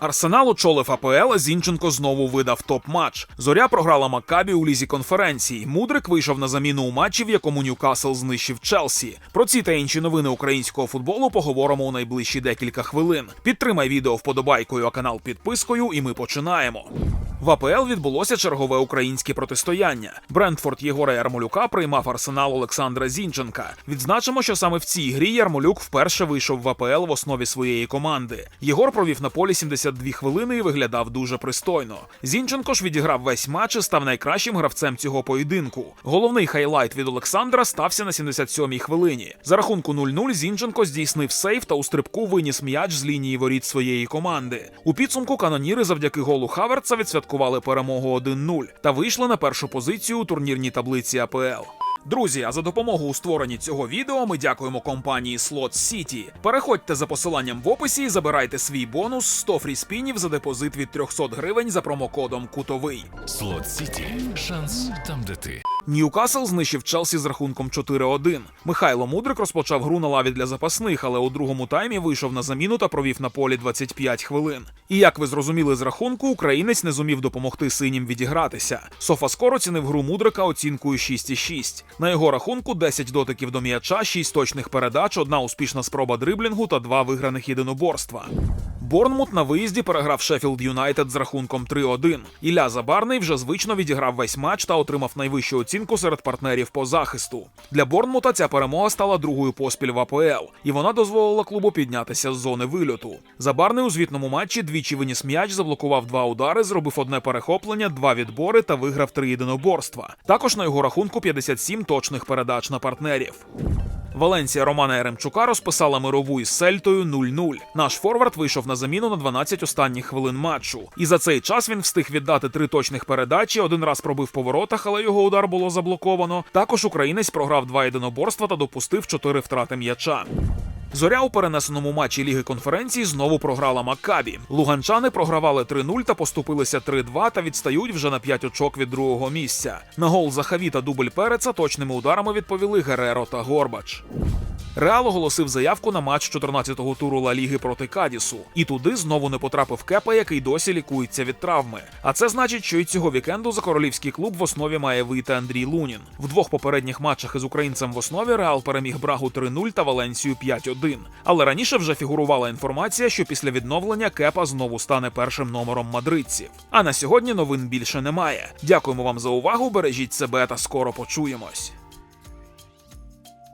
Арсенал очолив АПЛ, а Зінченко знову видав топ-матч. Зоря програла Маккабі у лізі конференції. Мудрик вийшов на заміну у матчі, в якому Ньюкасл знищив Челсі. Про ці та інші новини українського футболу поговоримо у найближчі декілька хвилин. Підтримай відео вподобайкою, а канал підпискою, і ми починаємо. В АПЛ відбулося чергове українське протистояння. Брентфорд Єгора Ярмолюка приймав арсенал Олександра Зінченка. Відзначимо, що саме в цій грі Ярмолюк вперше вийшов в АПЛ в основі своєї команди. Єгор провів на полі 72 хвилини і виглядав дуже пристойно. Зінченко ж відіграв весь матч і став найкращим гравцем цього поєдинку. Головний хайлайт від Олександра стався на 77-й хвилині. За рахунку 0-0 Зінченко здійснив сейф та у стрибку виніс м'яч з лінії воріт своєї команди. У підсумку каноніри завдяки голу Хаверца відсвяткували перемогу 1-0 та вийшли на першу позицію у турнірній таблиці АПЛ. Друзі, а за допомогу у створенні цього відео ми дякуємо компанії Slot City. Переходьте за посиланням в описі і забирайте свій бонус 100 фріспінів за депозит від 300 гривень за промокодом Кутовий. Слот Сіті. Шанс там, де ти. Ньюкасл знищив Челсі з рахунком 4-1. Михайло Мудрик розпочав гру на лаві для запасних, але у другому таймі вийшов на заміну та провів на полі 25 хвилин. І як ви зрозуміли з рахунку, українець не зумів допомогти синім відігратися. Софаскор оцінив гру Мудрика оцінкою 6,6. На його рахунку 10 дотиків до м'яча, 6 точних передач, одна успішна спроба дриблінгу та два виграних єдиноборства. Борнмут на виїзді переграв Шеффілд Юнайтед з рахунком 3-1. Ілля Забарний вже звично відіграв весь матч та отримав найвищу оцінку серед партнерів по захисту. Для Борнмута ця перемога стала другою поспіль в АПЛ, і вона дозволила клубу піднятися з зони вильоту. Забарний у звітному матчі двічі виніс м'яч, заблокував два удари, зробив одне перехоплення, два відбори та виграв три єдиноборства. Також на його рахунку 57 точних передач на партнерів. Валенсія Романа Еремчука розписала мирову із Сельтою 0-0. Наш форвард вийшов на заміну на 12 останніх хвилин матчу. І за цей час він встиг віддати три точних передачі, один раз пробив по воротах, але його удар було заблоковано. Також українець програв два єдиноборства та допустив чотири втрати м'яча. Зоря у перенесеному матчі Ліги конференції знову програла Маккабі. Луганчани програвали 3-0 та поступилися 3-2 та відстають вже на 5 очок від другого місця. На гол Захаві та дубль Переца точними ударами відповіли Гереро та Горбач. Реал оголосив заявку на матч 14-го туру Ла Ліги проти Кадісу, і туди знову не потрапив Кепа, який досі лікується від травми. А це значить, що і цього вікенду за королівський клуб в основі має вийти Андрій Лунін. В двох попередніх матчах із українцем в основі Реал переміг Брагу 3-0 та Валенсію 5-1. Але раніше вже фігурувала інформація, що після відновлення Кепа знову стане першим номером мадридців. А на сьогодні новин більше немає. Дякуємо вам за увагу. Бережіть себе та скоро почуємось.